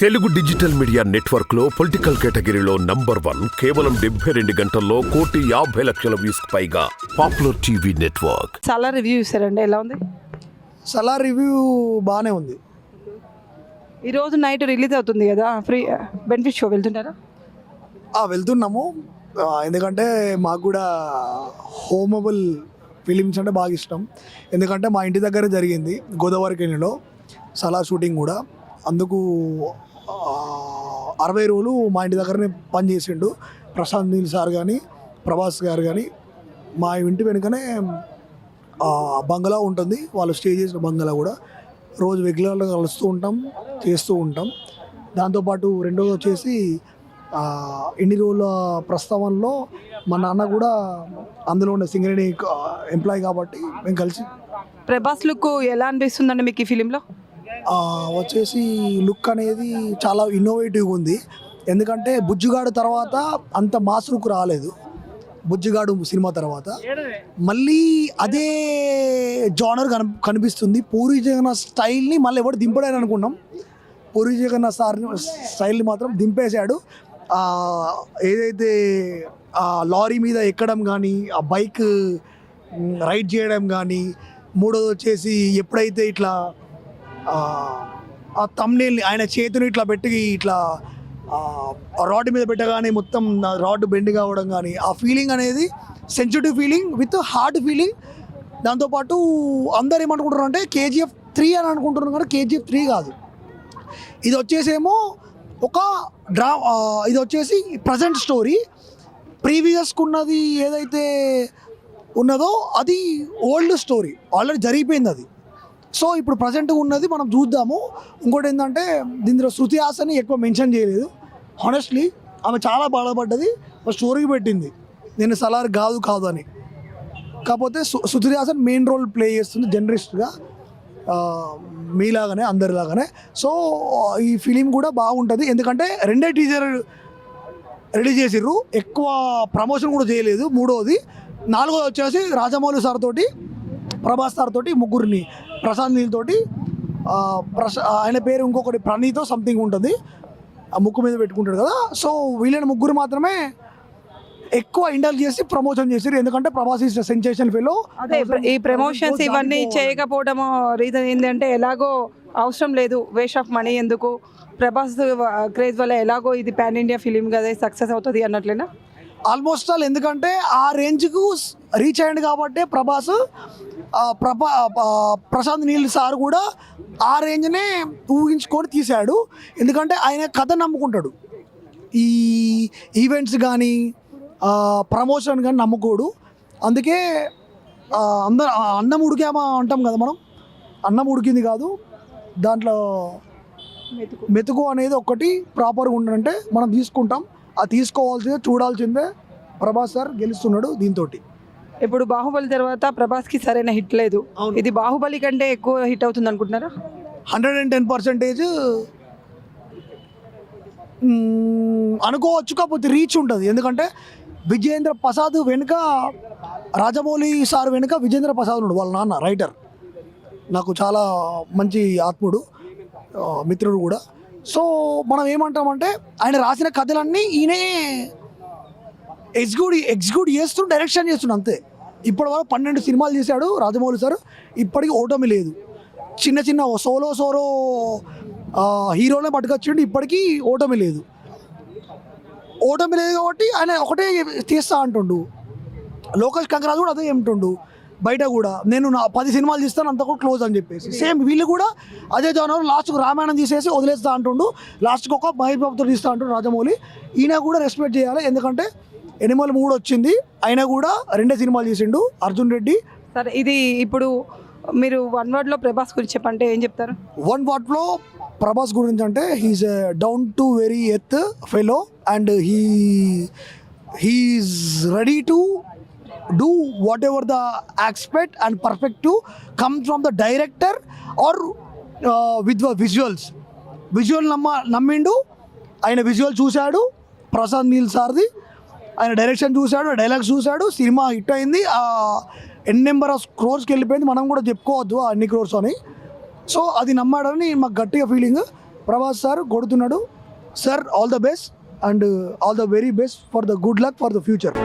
Telugu digital media నెట్వర్క్లో political కేటగిరీలో number one కేవలం డెబ్బై రెండు గంటల్లో కోటి యాభై లక్షల వ్యూస్ పైగా పాపులర్ టీవీ నెట్వర్క్. చాలా రివ్యూ ఇస్తారండి ఎలా ఉంది? సలార్ రివ్యూ బాగానే ఉంది. ఈ రోజు నైట్ రిలీజ్ అవుతుంది కదా ఫ్రీ బెనిఫిట్ షో వెళ్తుంటారా? ఆ, వెళ్తున్నాము. ఆ, ఎందుకంటే మాకు కూడా హోమబుల్ ఫిలిమ్స్ అంటే బాగా ఇష్టం. ఎందుకంటే మా ఇంటి దగ్గర జరిగింది గోదావరి కెళ్ళిలో సలా షూటింగ్ కూడా. అందుకు అరవై రోజులు మా ఇంటి దగ్గరనే పనిచేసిండు ప్రశాంత్ నీల్ సార్ కానీ ప్రభాస్ గారు కానీ మా ఇంటి వెనుకనే బంగ్లా ఉంటుంది. వాళ్ళు స్టే చేసిన బంగ్లా కూడా. రోజు రెగ్యులర్గా కలుస్తూ ఉంటాం చేస్తూ ఉంటాం. దాంతోపాటు రెండోది వచ్చేసి ఎన్ని రోజుల ప్రస్తావనలో మా నాన్న కూడా అందులో ఉన్న సింగరేణి ఎంప్లాయ్ కాబట్టి మేము కలిసి ప్రభాస్ లుక్ ఎలా అనిపిస్తుందండి మీకు ఈ ఫిలింలో? వచ్చేసి లుక్ అనేది చాలా ఇన్నోవేటివ్గా ఉంది. ఎందుకంటే బుజ్జుగాడు తర్వాత అంత మాస్ లుక్ రాలేదు. బుజ్జిగాడు సినిమా తర్వాత. మళ్ళీ అదే జానర్ కన కనిపిస్తుంది. పూరి జగన్నాథ్ స్టైల్ని మళ్ళీ ఎవరు దింపడని అనుకున్నాం. పూరి జగన్నాథ్ సార్ని స్టైల్ని మాత్రం దింపేశాడు. ఏదైతే ఆ లారీ మీద ఎక్కడం కానీ ఆ బైక్ రైడ్ చేయడం కానీ మూడోది వచ్చేసి ఎప్పుడైతే ఇట్లా ఆ, తమ్నేల్ని ఆయన చేతిని ఇట్లా పెట్టి ఇట్లా రాడ్ మీద పెట్టగానే మొత్తం రాడ్ బెండ్ కావడం కానీ ఆ ఫీలింగ్ అనేది sensitive feeling with hard feeling దాంతోపాటు అందరు ఏమనుకుంటున్నారు అంటే కేజీఎఫ్ త్రీ అని అనుకుంటున్నారు కానీ కేజీఎఫ్ త్రీ కాదు. ఇది వచ్చేసేమో ఒక డ్రా ఇది వచ్చేసి ప్రజెంట్ స్టోరీ ప్రీవియస్కి ఉన్నది ఏదైతే ఉన్నదో అది ఓల్డ్ స్టోరీ ఆల్రెడీ జరిగిపోయింది అది. సో ఇప్పుడు ప్రజెంట్ ఉన్నది మనం చూద్దాము. ఇంకోటి ఏంటంటే దీనిలో శృతి హాసని ఎక్కువ మెన్షన్ చేయలేదు. హానెస్ట్లీ ఆమె చాలా బాధపడ్డది ఒక స్టోరీకి పెట్టింది. నేను సలార్ కాదు కాదు అని. కాకపోతే సు- Shruti Haasan main role play చేస్తుంది జర్నలిస్ట్గా మీలాగానే అందరిలాగానే సో ఈ ఫిలిం కూడా బాగుంటుంది. ఎందుకంటే రెండే టీజర్ రెడీ చేసిర్రు. ఎక్కువ ప్రమోషన్ కూడా చేయలేదు మూడోది. నాలుగోది వచ్చేసి రాజమౌళి సార్ తోటి ప్రభాస్ సార్ తోటి ముగ్గురిని ప్రశాంత్ నీల్ తోటి ప్రశా ఆయన పేరు ఇంకొకటి ప్రణీతో సంథింగ్ ఉంటుంది. ఆ ముక్కు మీద పెట్టుకుంటాడు కదా. సో వీళ్ళని ముగ్గురు మాత్రమే ఎక్కువ ఇండల్ చేసి ప్రమోషన్ చేసారు ఎందుకంటే ప్రభాస్ ఇస్ సెన్సేషన్ ఫీలో అదే ఈ ప్రమోషన్స్ ఇవన్నీ చేయకపోవడం రీజన్ ఏంటంటే ఎలాగో అవసరం లేదు. వేస్ట్ ఆఫ్ మనీ ఎందుకు? ప్రభాస్ క్రేజ్ వల్ల ఎలాగో ఇది పాన్ ఇండియా ఫిలిం కదా సక్సెస్ అవుతుంది అన్నట్లేనా? ఆల్మోస్ట్ ఆల్ ఎందుకంటే ఆ రేంజ్కు రీచ్ అయ్యింది కాబట్టి ప్రభాస్ ప్రభా ప్రశాంత్ నీల్ సార్ కూడా ఆ రేంజ్నే ఊహించుకొని తీశాడు. ఎందుకంటే ఆయన కథ నమ్ముకుంటాడు. ఈ ఈవెంట్స్ కానీ ప్రమోషన్ కానీ నమ్ముకోడు. అందుకే అందరు అన్నం ఉడికామా అంటాం కదా మనం? అన్నం ఉడికింది కాదు. దాంట్లో మెతుకు. అనేది ఒక్కటి ప్రాపర్గా ఉండంటే మనం తీసుకుంటాం. అది తీసుకోవాల్సిందే చూడాల్సిందే ప్రభాస్ సార్ గెలుస్తున్నాడు దీంతో ఇప్పుడు బాహుబలి తర్వాత ప్రభాస్కి సరైన హిట్ లేదు. ఇది బాహుబలి కంటే ఎక్కువ హిట్ అవుతుంది అనుకుంటున్నారా? హండ్రెడ్ అండ్ టెన్ పర్సెంటేజ్ అనుకోవచ్చు కాకపోతే రీచ్ ఉంటుంది. ఎందుకంటే విజయేంద్ర ప్రసాద్ వెనుక రాజమౌళి సార్ వెనుక విజేంద్ర ప్రసాద్ ఉన్నాడు వాళ్ళ నాన్న రైటర్. నాకు చాలా మంచి ఆత్ముడు మిత్రుడు కూడా. సో మనం ఏమంటామంటే ఆయన రాసిన కథలన్నీ ఈయనే ఎగ్జిక్యూట్ ఎగ్జిక్యూట్ చేస్తూ డైరెక్షన్ చేస్తుండు అంతే. ఇప్పటి వరకు పన్నెండు సినిమాలు చేశాడు రాజమౌళి సార్. ఇప్పటికీ ఓటమి లేదు. చిన్న చిన్న సోలో సోలో హీరోనే పట్టుకొచ్చిండు ఇప్పటికీ ఓటమి లేదు. ఓటమి లేదు కాబట్టి ఆయన ఒకటే తీస్తా అంటుండు. లోకేష్ కంకరాజు కూడా అదే ఏమిటుండు బయట కూడా. నేను నా పది సినిమాలు తీస్తాను అంత కూడా క్లోజ్ అని చెప్పేసి. సేమ్ వీళ్ళు కూడా అదే జానర్ లాస్ట్కు రామాయణం తీసేసి వదిలేస్తా అంటుండు. లాస్ట్కి ఒక మహేష్ బాబుతో తీస్తా అంటుండు రాజమౌళి. ఈయన కూడా రెస్పెక్ట్ చేయాలి. ఎందుకంటే ఎనిమల్ మూడు వచ్చింది. అయినా కూడా రెండే సినిమాలు చేసిండు అర్జున్ రెడ్డి. సరే ఇది ఇప్పుడు మీరు వన్ వర్డ్లో ప్రభాస్ గురించి చెప్పంటే ఏం చెప్తారు? వన్ వాట్లో ప్రభాస్ గురించి అంటే he's down to very earth fellow and he he's ready to do whatever the expect and perfect come from the director or with visuals visual నమ్మ నమ్మిండు ఆయన విజువల్ చూశాడు ప్రసాద్ నీల్ సార్ది ఆయన డైరెక్షన్ చూశాడు డైలాగ్స్ చూశాడు సినిమా హిట్ అయింది ఎన్ నెంబర్ ఆఫ్ క్రోర్స్కి వెళ్ళిపోయింది. మనం కూడా చెప్పుకోవద్దు అన్ని క్రోర్స్ అని. సో అది నమ్మాడని మాకు గట్టిగా ఫీలింగ్ ప్రభాస్ సార్ కొడుతున్నాడు. Sir all the best and all the very best for the good luck for the future